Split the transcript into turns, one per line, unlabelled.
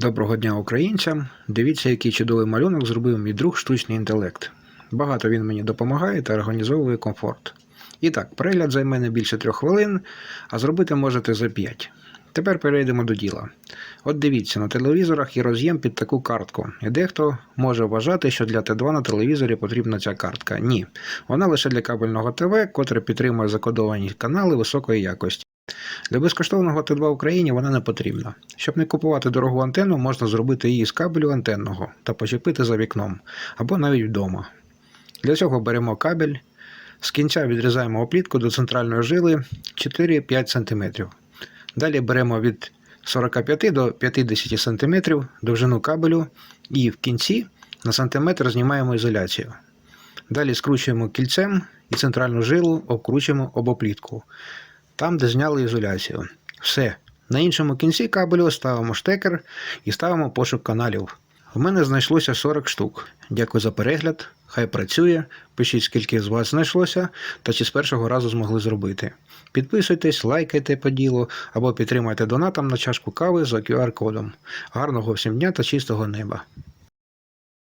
Доброго дня українцям! Дивіться, який чудовий малюнок зробив мій друг штучний інтелект. Багато він мені допомагає та організовує комфорт. І так, перегляд займе не більше трьох хвилин, а зробити можете за 5. Тепер перейдемо до діла. От дивіться, на телевізорах є роз'єм під таку картку, і дехто може вважати, що для Т2 на телевізорі потрібна ця картка. Ні, вона лише для кабельного ТВ, котре підтримує закодовані канали високої якості. Для безкоштовного Т2 в Україні вона не потрібна. Щоб не купувати дорогу антенну, можна зробити її з кабелю антенного та почепити за вікном або навіть вдома. Для цього беремо кабель, з кінця відрізаємо оплітку до центральної жили 4-5 см. Далі беремо від 45 до 50 см довжину кабелю і в кінці на сантиметр знімаємо ізоляцію. Далі скручуємо кільцем і центральну жилу обкручуємо об оплітку там, де зняли ізоляцію. Все. На іншому кінці кабелю ставимо штекер і ставимо пошук каналів. У мене знайшлося 40 штук. Дякую за перегляд. Хай працює. Пишіть, скільки з вас знайшлося та чи з першого разу змогли зробити. Підписуйтесь, лайкайте по ділу або підтримайте донатом на чашку кави за QR-кодом. Гарного всім дня та чистого неба!